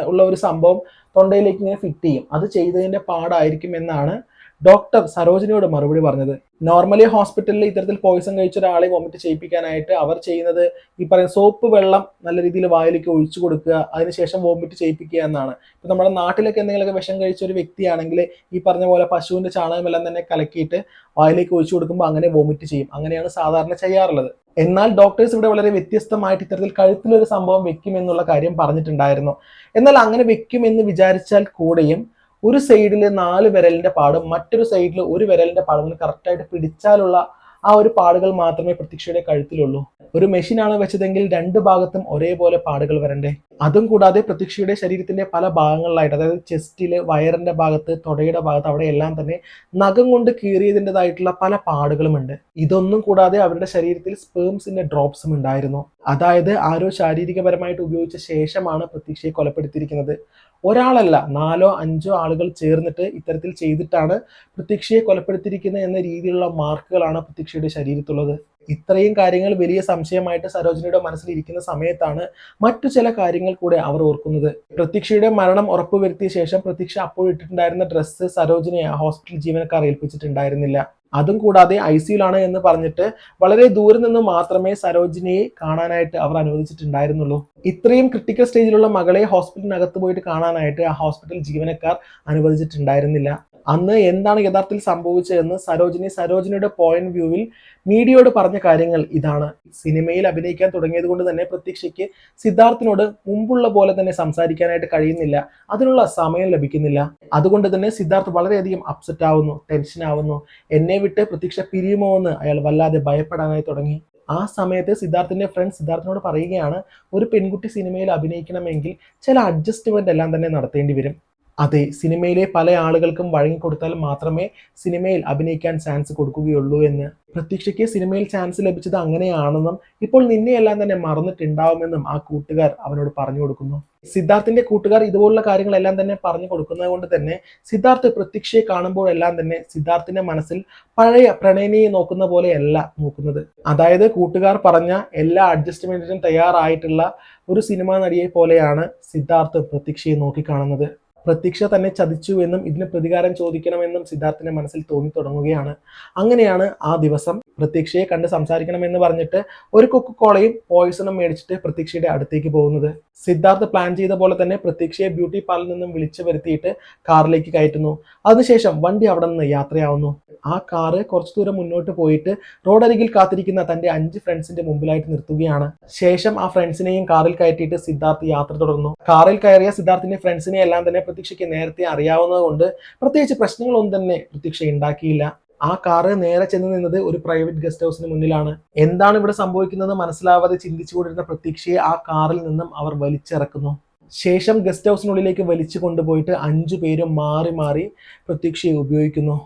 ഉള്ള ഒരു സംഭവം തൊണ്ടയിലേക്ക് ഇങ്ങനെ ഫിറ്റ് ചെയ്യും. അത് ചെയ്തതിന്റെ പാടായിരിക്കും എന്നാണ് ഡോക്ടർ സരോജിനിയോട് മറുപടി പറഞ്ഞത്. നോർമലി ഹോസ്പിറ്റലിൽ ഇത്തരത്തിൽ പോയിസൺ കഴിച്ച ഒരാളെ വോമിറ്റ് ചെയ്യിപ്പിക്കാനായിട്ട് അവർ ചെയ്യുന്നത് ഈ പറയുന്ന സോപ്പ് വെള്ളം നല്ല രീതിയിൽ വായിലേക്ക് ഒഴിച്ചു കൊടുക്കുക അതിനുശേഷം വോമിറ്റ് ചെയ്യിപ്പിക്കുക എന്നാണ്. ഇപ്പൊ നമ്മുടെ നാട്ടിലൊക്കെ എന്തെങ്കിലുമൊക്കെ വിഷം കഴിച്ച ഒരു വ്യക്തിയാണെങ്കിൽ ഈ പറഞ്ഞ പോലെ പശുവിന്റെ ചാണകമെല്ലാം തന്നെ കലക്കിയിട്ട് വായിലേക്ക് ഒഴിച്ചു കൊടുക്കുമ്പോൾ അങ്ങനെ വോമിറ്റ് ചെയ്യും. അങ്ങനെയാണ് സാധാരണ ചെയ്യാറുള്ളത്. എന്നാൽ ഡോക്ടേഴ്സ് ഇവിടെ വളരെ വ്യത്യസ്തമായിട്ട് ഇത്തരത്തിൽ കഴുത്തിലൊരു സംഭവം വെക്കുമെന്നുള്ള കാര്യം പറഞ്ഞിട്ടുണ്ടായിരുന്നു. എന്നാൽ അങ്ങനെ വെക്കുമെന്ന് വിചാരിച്ചാൽ കൂടെയും ഒരു സൈഡിൽ നാല് വിരലിന്റെ പാടും മറ്റൊരു സൈഡിൽ ഒരു വിരലിന്റെ പാടും. കറക്റ്റായിട്ട് പിടിച്ചാലുള്ള ആ ഒരു പാടുകൾ മാത്രമേ പ്രതീക്ഷയുടെ കഴുത്തിലുള്ളൂ. ഒരു മെഷീനാണ് വെച്ചതെങ്കിൽ രണ്ട് ഭാഗത്തും ഒരേപോലെ പാടുകൾ വരണ്ടേ? അതും കൂടാതെ പ്രതീക്ഷയുടെ ശരീരത്തിന്റെ പല ഭാഗങ്ങളിലായിട്ട് അതായത് ചെസ്റ്റിൽ വയറിന്റെ ഭാഗത്ത് തൊടയുടെ ഭാഗത്ത് അവിടെ എല്ലാം തന്നെ നഖം കൊണ്ട് കീറിയതിന്റെതായിട്ടുള്ള പല പാടുകളുമുണ്ട് ഇതൊന്നും കൂടാതെ അവരുടെ ശരീരത്തിൽ സ്പേംസിന്റെ ഡ്രോപ്സും ഉണ്ടായിരുന്നു. അതായത് ആരോ ശാരീരികപരമായിട്ട് ഉപയോഗിച്ച ശേഷമാണ് പ്രതീക്ഷയെ കൊലപ്പെടുത്തിയിരിക്കുന്നത്. ഒരാളല്ല നാലോ അഞ്ചോ ആളുകൾ ചേർന്നിട്ട് ഇത്തരത്തിൽ ചെയ്തിട്ടാണ് പ്രത്യക്ഷയെ കൊലപ്പെടുത്തിയിരിക്കുന്നത് എന്ന രീതിയിലുള്ള മാർക്കുകളാണ് പ്രത്യക്ഷയുടെ ശരീരത്തുള്ളത്. ഇത്രയും കാര്യങ്ങൾ വലിയ സംശയമായിട്ട് സരോജിനിയുടെ മനസ്സിൽ ഇരിക്കുന്ന സമയത്താണ് മറ്റു ചില കാര്യങ്ങൾ കൂടെ അവർ ഓർക്കുന്നത്. പ്രത്യക്ഷയുടെ മരണം ഉറപ്പുവരുത്തിയ ശേഷം പ്രത്യക്ഷ അപ്പോൾ ഇട്ടിട്ടുണ്ടായിരുന്ന ഡ്രസ്സ് സരോജിനിയെ ഹോസ്പിറ്റൽ ജീവനക്കാർ ഏൽപ്പിച്ചിട്ടുണ്ടായിരുന്നില്ല. അതും കൂടാതെ ഐ സിയിലാണ് എന്ന് പറഞ്ഞിട്ട് വളരെ ദൂരെ നിന്ന് മാത്രമേ സരോജിനിയെ കാണാനായിട്ട് അവർ അനുവദിച്ചിട്ടുണ്ടായിരുന്നുള്ളൂ. ഇത്രയും ക്രിട്ടിക്കൽ സ്റ്റേജിലുള്ള മകളെ ഹോസ്പിറ്റലിനകത്ത് പോയിട്ട് കാണാനായിട്ട് ആ ഹോസ്പിറ്റൽ ജീവനക്കാർ അനുവദിച്ചിട്ടുണ്ടായിരുന്നില്ല. അന്ന് എന്താണ് യഥാർത്ഥത്തിൽ സംഭവിച്ചതെന്ന് സരോജിനി സരോജിനിയുടെ പോയിന്റ് വ്യൂവിൽ മീഡിയയോട് പറഞ്ഞ കാര്യങ്ങൾ ഇതാണ്. സിനിമയിൽ അഭിനയിക്കാൻ തുടങ്ങിയത് കൊണ്ട് തന്നെ പ്രത്യക്ഷയ്ക്ക് സിദ്ധാർത്ഥിനോട് മുമ്പുള്ള പോലെ തന്നെ സംസാരിക്കാനായിട്ട് കഴിയുന്നില്ല. അതിനുള്ള സമയം ലഭിക്കുന്നില്ല. അതുകൊണ്ട് തന്നെ സിദ്ധാർത്ഥ് വളരെയധികം അപ്സെറ്റ് ആവുന്നു ടെൻഷൻ ആവുന്നു. എന്നെ വിട്ട് പ്രത്യക്ഷ പിരിയുമോ എന്ന് അയാൾ വല്ലാതെ ഭയപ്പെടാനായി തുടങ്ങി. ആ സമയത്ത് സിദ്ധാർത്ഥിന്റെ ഫ്രണ്ട് സിദ്ധാർത്ഥിനോട് പറയുകയാണ് ഒരു പെൺകുട്ടി സിനിമയിൽ അഭിനയിക്കണമെങ്കിൽ ചില അഡ്ജസ്റ്റ്മെന്റ് എല്ലാം തന്നെ നടത്തേണ്ടി വരും. അതെ സിനിമയിലെ പല ആളുകൾക്കും വഴങ്ങിക്കൊടുത്താൽ മാത്രമേ സിനിമയിൽ അഭിനയിക്കാൻ ചാൻസ് കൊടുക്കുകയുള്ളൂ എന്ന്. പ്രതീക്ഷയ്ക്ക് സിനിമയിൽ ചാൻസ് ലഭിച്ചത് അങ്ങനെയാണെന്നും ഇപ്പോൾ നിന്നെയെല്ലാം തന്നെ മറന്നിട്ടുണ്ടാവുമെന്നും ആ കൂട്ടുകാർ അവനോട് പറഞ്ഞു കൊടുക്കുന്നു. സിദ്ധാർത്ഥിന്റെ കൂട്ടുകാർ ഇതുപോലുള്ള കാര്യങ്ങളെല്ലാം തന്നെ പറഞ്ഞു കൊടുക്കുന്നത് കൊണ്ട് തന്നെ സിദ്ധാർത്ഥ് പ്രത്യക്ഷയെ കാണുമ്പോഴെല്ലാം തന്നെ സിദ്ധാർത്ഥിന്റെ മനസ്സിൽ പഴയ പ്രണയനിയെ നോക്കുന്ന പോലെയല്ല നോക്കുന്നത്. അതായത് കൂട്ടുകാർ പറഞ്ഞ എല്ലാ അഡ്ജസ്റ്റ്മെന്റിനും തയ്യാറായിട്ടുള്ള ഒരു സിനിമാ നടിയെ പോലെയാണ് സിദ്ധാർത്ഥ് പ്രത്യക്ഷയെ നോക്കിക്കാണുന്നത്. പ്രതീക്ഷ തന്നെ ചതിച്ചു എന്നും ഇതിന് പ്രതികാരം ചോദിക്കണമെന്നും സിദ്ധാർത്ഥിന്റെ മനസ്സിൽ തോന്നി തുടങ്ങുകയാണ്. അങ്ങനെയാണ് ആ ദിവസം. പ്രതീക്ഷയെ കണ്ട് സംസാരിക്കണമെന്ന് പറഞ്ഞിട്ട് ഒരു കൊക്കു കോളയും പോയിസണും മേടിച്ചിട്ട് പ്രതീക്ഷയുടെ അടുത്തേക്ക് പോകുന്നത്. സിദ്ധാർത്ഥ് പ്ലാൻ ചെയ്ത പോലെ തന്നെ പ്രതീക്ഷയെ ബ്യൂട്ടി പാർലറിൽ നിന്നും വിളിച്ചു വരുത്തിയിട്ട് കാറിലേക്ക് കയറ്റുന്നു. അതിനുശേഷം വണ്ടി അവിടെ നിന്ന് യാത്രയാവുന്നു. ആ കാറ് കുറച്ചു ദൂരം മുന്നോട്ട് പോയിട്ട് റോഡരികിൽ കാത്തിരിക്കുന്ന തന്റെ അഞ്ച് ഫ്രണ്ട്സിന്റെ മുമ്പിലായിട്ട് നിർത്തുകയാണ്. ശേഷം ആ ഫ്രണ്ട്സിനെയും കാറിൽ കയറ്റിയിട്ട് സിദ്ധാർത്ഥ് യാത്ര തുടർന്നു. കാറിൽ കയറിയ സിദ്ധാർത്ഥിന്റെ ഫ്രണ്ട്സിനെ എല്ലാം തന്നെ പ്രതീക്ഷയ്ക്ക് നേരത്തെ അറിയാവുന്നത് കൊണ്ട് പ്രത്യേകിച്ച് പ്രശ്നങ്ങളൊന്നും തന്നെ പ്രതീക്ഷ ഉണ്ടാക്കിയില്ല. ആ കാറ് നേരെ ചെന്ന് നിന്നത് ഒരു പ്രൈവറ്റ് ഗസ്റ്റ് ഹൗസിന് മുന്നിലാണ്. എന്താണ് ഇവിടെ സംഭവിക്കുന്നത് മനസ്സിലാവാതെ ചിന്തിച്ചുകൊണ്ടിരുന്ന പ്രതീക്ഷയെ ആ കാറിൽ നിന്നും അവർ വലിച്ചിറക്കുന്നു. ശേഷം ഗസ്റ്റ് ഹൗസിനുള്ളിലേക്ക് വലിച്ചു കൊണ്ടുപോയിട്ട് അഞ്ചു പേരും മാറി മാറി പ്രതീക്ഷയെ ഉപയോഗിക്കുന്നു.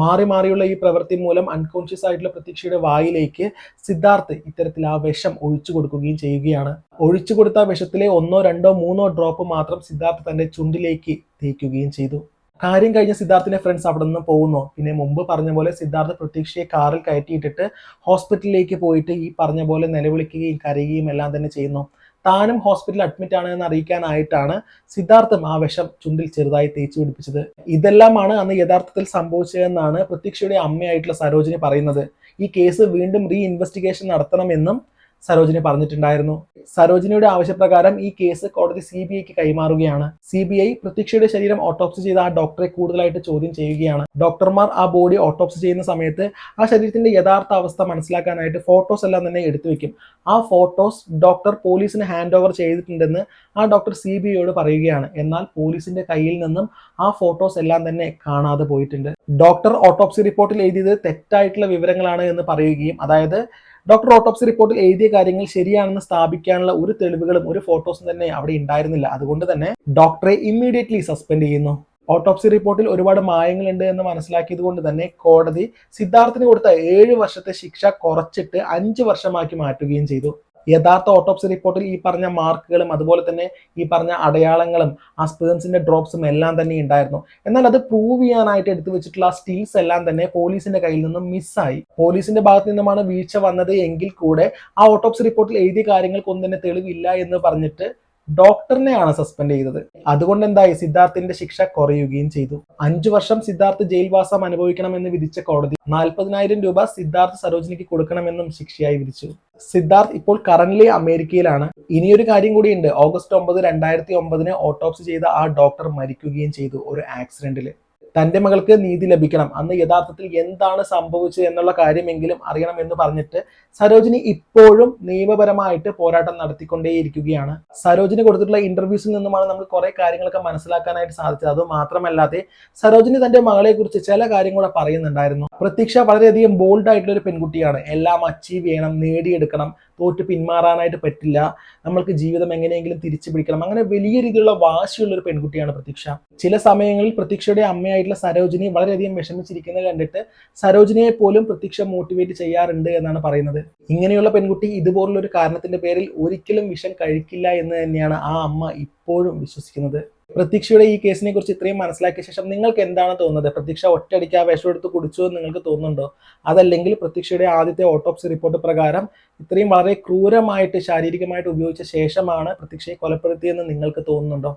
മാറി മാറിയുള്ള ഈ പ്രവൃത്തി മൂലം അൺകോൺഷ്യസ് ആയിട്ടുള്ള പ്രതീക്ഷയുടെ വായിലേക്ക് സിദ്ധാർത്ഥ് ഇത്തരത്തിൽ ആ വിഷം ഒഴിച്ചു കൊടുക്കുകയും ചെയ്യുകയാണ്. ഒഴിച്ചു കൊടുത്ത വിഷത്തിലെ ഒന്നോ രണ്ടോ മൂന്നോ ഡ്രോപ്പ് മാത്രം സിദ്ധാർത്ഥ് തന്റെ ചുണ്ടിലേക്ക് തേക്കുകയും ചെയ്തു. കാര്യം കഴിഞ്ഞ സിദ്ധാർത്ഥിന്റെ ഫ്രണ്ട്സ് അവിടെ നിന്ന് പോകുന്നു. പിന്നെ മുമ്പ് പറഞ്ഞ പോലെ സിദ്ധാർത്ഥ് പ്രതീക്ഷയെ കാറിൽ കയറ്റിയിട്ടിട്ട് ഹോസ്പിറ്റലിലേക്ക് പോയിട്ട് ഈ പറഞ്ഞ പോലെ നിലവിളിക്കുകയും കരയുകയും എല്ലാം തന്നെ ചെയ്യുന്നു. താനും ഹോസ്പിറ്റലിൽ അഡ്മിറ്റ് ആണ് എന്ന് അറിയിക്കാനായിട്ടാണ് സിദ്ധാർത്ഥം ആ വിഷം ചുണ്ടിൽ ചെറുതായി തേച്ചു പിടിപ്പിച്ചത്. ഇതെല്ലാമാണ് അന്ന് യഥാർത്ഥത്തിൽ സംഭവിച്ചതെന്നാണ് പ്രതീക്ഷയുടെ അമ്മയായിട്ടുള്ള സരോജിനി പറയുന്നത്. ഈ കേസ് വീണ്ടും റീ ഇൻവെസ്റ്റിഗേഷൻ നടത്തണമെന്നും സരോജിനി പറഞ്ഞിട്ടുണ്ടായിരുന്നു. സരോജിനിയുടെ ആവശ്യപ്രകാരം ഈ കേസ് കോടതി സി ബി ഐക്ക് കൈമാറുകയാണ്. സി ബി ഐ പ്രത്യക്ഷയുടെ ശരീരം ഓട്ടോപ്സി ചെയ്ത ആ ഡോക്ടറെ കൂടുതലായിട്ട് ചോദ്യം ചെയ്യുകയാണ്. ഡോക്ടർമാർ ആ ബോഡി ഓട്ടോപ്സി ചെയ്യുന്ന സമയത്ത് ആ ശരീരത്തിന്റെ യഥാർത്ഥ അവസ്ഥ മനസ്സിലാക്കാനായിട്ട് ഫോട്ടോസ് എല്ലാം തന്നെ എടുത്തു വെക്കും. ആ ഫോട്ടോസ് ഡോക്ടർ പോലീസിന് ഹാൻഡ് ഓവർ ചെയ്തിട്ടുണ്ടെന്ന് ആ ഡോക്ടർ സി ബി ഐയോട് പറയുകയാണ്. എന്നാൽ പോലീസിന്റെ കയ്യിൽ നിന്നും ആ ഫോട്ടോസ് എല്ലാം തന്നെ കാണാതെ പോയിട്ടുണ്ട്. ഡോക്ടർ ഓട്ടോപ്സി റിപ്പോർട്ടിൽ എഴുതിയത് തെറ്റായിട്ടുള്ള വിവരങ്ങളാണ് എന്ന് പറയുകയും അതായത് ഡോക്ടർ ഓട്ടോപ്സി റിപ്പോർട്ടിൽ എഴുതിയ കാര്യങ്ങൾ ശരിയാണെന്ന് സ്ഥാപിക്കാനുള്ള ഒരു തെളിവുകളും ഒരു ഫോട്ടോസും തന്നെ അവിടെ ഉണ്ടായിരുന്നില്ല. അതുകൊണ്ട് തന്നെ ഡോക്ടറെ ഇമ്മീഡിയറ്റ്ലി സസ്പെൻഡ് ചെയ്യുന്നു. ഓട്ടോപ്സി റിപ്പോർട്ടിൽ ഒരുപാട് മായങ്ങളുണ്ട് എന്ന് മനസ്സിലാക്കിയത് കൊണ്ട് തന്നെ കോടതി സിദ്ധാർത്ഥിന് കൊടുത്ത ഏഴ് വർഷത്തെ ശിക്ഷ കുറച്ചിട്ട് അഞ്ച് വർഷമാക്കി മാറ്റുകയും ചെയ്തു. യഥാർത്ഥ ഓട്ടോപ്സി റിപ്പോർട്ടിൽ ഈ പറഞ്ഞ മാർക്കുകളും അതുപോലെ തന്നെ ഈ പറഞ്ഞ അടയാളങ്ങളും ആ സ്പേൺസിന്റെ ഡ്രോപ്സും എല്ലാം തന്നെ ഉണ്ടായിരുന്നു. എന്നാൽ അത് പ്രൂവ് ചെയ്യാനായിട്ട് എടുത്തു വെച്ചിട്ടുള്ള സ്റ്റിൽസ് എല്ലാം തന്നെ പോലീസിന്റെ കയ്യിൽ നിന്നും മിസ്സായി പോലീസിന്റെ ഭാഗത്ത് നിന്നുമാണ് വീഴ്ച വന്നത് എങ്കിൽ കൂടെ ആ ഓട്ടോപ്സി റിപ്പോർട്ടിൽ എഴുതിയ കാര്യങ്ങൾക്കൊന്നും തന്നെ തെളിവില്ല എന്ന് പറഞ്ഞിട്ട് ഡോക്ടറിനെയാണ് സസ്പെൻഡ് ചെയ്തത്. അതുകൊണ്ട് എന്തായി സിദ്ധാർത്ഥിന്റെ ശിക്ഷ കുറയുകയും ചെയ്തു. അഞ്ചു വർഷം സിദ്ധാർത്ഥ് ജയിൽവാസം അനുഭവിക്കണമെന്ന് വിധിച്ച കോടതി നാൽപ്പതിനായിരം രൂപ സിദ്ധാർത്ഥ് സരോജിനിക്ക് കൊടുക്കണമെന്നും ശിക്ഷയായി വിധിച്ചു. സിദ്ധാർത്ഥ് ഇപ്പോൾ കറന്റ് അമേരിക്കയിലാണ്. ഇനിയൊരു കാര്യം കൂടിയുണ്ട്. ഓഗസ്റ്റ് ഒമ്പത് രണ്ടായിരത്തി ഒമ്പതിന് ഓട്ടോപ്സി ചെയ്ത ആ ഡോക്ടർ മരിക്കുകയും ചെയ്തു ഒരു ആക്സിഡന്റിൽ തന്റെ മകൾക്ക് നീതി ലഭിക്കണം. അന്ന് യഥാർത്ഥത്തിൽ എന്താണ് സംഭവിച്ചത് എന്നുള്ള കാര്യമെങ്കിലും അറിയണം എന്ന് പറഞ്ഞിട്ട് സരോജിനി ഇപ്പോഴും നിയമപരമായിട്ട് പോരാട്ടം നടത്തിക്കൊണ്ടേയിരിക്കുകയാണ്. സരോജിനി കൊടുത്തിട്ടുള്ള ഇന്റർവ്യൂസിൽ നിന്നുമാണ് നമ്മൾ കുറെ കാര്യങ്ങളൊക്കെ മനസ്സിലാക്കാനായിട്ട് സാധിച്ചത്. അത് മാത്രമല്ലാതെ സരോജിനി തന്റെ മകളെ കുറിച്ച് ചില കാര്യങ്ങൾ കൂടെ പറയുന്നുണ്ടായിരുന്നു. പ്രതീക്ഷ വളരെയധികം ബോൾഡ് ആയിട്ടുള്ള ഒരു പെൺകുട്ടിയാണ്. എല്ലാം അച്ചീവ് ചെയ്യണം നേടിയെടുക്കണം തോറ്റ് പിന്മാറാനായിട്ട് പറ്റില്ല. നമ്മൾക്ക് ജീവിതം എങ്ങനെയെങ്കിലും തിരിച്ചു പിടിക്കണം. അങ്ങനെ വലിയ രീതിയിലുള്ള വാശിയുള്ള ഒരു പെൺകുട്ടിയാണ് പ്രതീക്ഷ. ചില സമയങ്ങളിൽ പ്രതീക്ഷയുടെ അമ്മയായിട്ടുള്ള സരോജിനി വളരെയധികം വിഷമിച്ചിരിക്കുന്നത് കണ്ടിട്ട് സരോജിനിയെ പോലും പ്രതീക്ഷ മോട്ടിവേറ്റ് ചെയ്യാറുണ്ട് എന്നാണ് പറയുന്നത്. ഇങ്ങനെയുള്ള പെൺകുട്ടി ഇതുപോലുള്ള ഒരു കാരണത്തിന്റെ പേരിൽ ഒരിക്കലും വിഷം കഴിക്കില്ല എന്ന് തന്നെയാണ് ആ അമ്മ ഇപ്പോഴും വിശ്വസിക്കുന്നത്. പ്രതീക്ഷയുടെ ഈ കേസിനെ കുറിച്ച് ഇത്രയും മനസ്സിലാക്കിയ ശേഷം നിങ്ങൾക്ക് എന്താണ് തോന്നുന്നത്? പ്രതീക്ഷ ഒറ്റയടിക്ക് ആ വിഷം എടുത്ത് കുടിച്ചു എന്ന് നിങ്ങൾക്ക് തോന്നുന്നുണ്ടോ? അതല്ലെങ്കിൽ പ്രതീക്ഷയുടെ ആദ്യത്തെ ഓട്ടോപ്സി റിപ്പോർട്ട് പ്രകാരം ഇത്രയും വളരെ ക്രൂരമായിട്ട് ശാരീരികമായിട്ട് ഉപയോഗിച്ച ശേഷമാണ് പ്രതീക്ഷയെ കൊലപ്പെടുത്തിയെന്ന് നിങ്ങൾക്ക് തോന്നുന്നുണ്ടോ?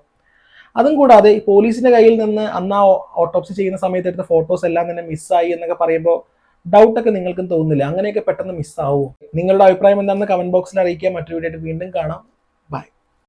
അതും കൂടാതെ പോലീസിന്റെ കയ്യിൽ നിന്ന് അന്ന് ആ ഓട്ടോപ്സി ചെയ്യുന്ന സമയത്ത് എടുത്ത ഫോട്ടോസ് എല്ലാം തന്നെ മിസ്സായി എന്നൊക്കെ പറയുമ്പോൾ ഡൗട്ടൊക്കെ നിങ്ങൾക്കും തോന്നുന്നില്ല അങ്ങനെയൊക്കെ പെട്ടെന്ന് മിസ്സാവോ നിങ്ങളുടെ അഭിപ്രായം എന്താണെന്ന് കമന്റ് ബോക്സിൽ അറിയിക്കുക. മറ്റൊരു വീഡിയോ വീണ്ടും കാണാം.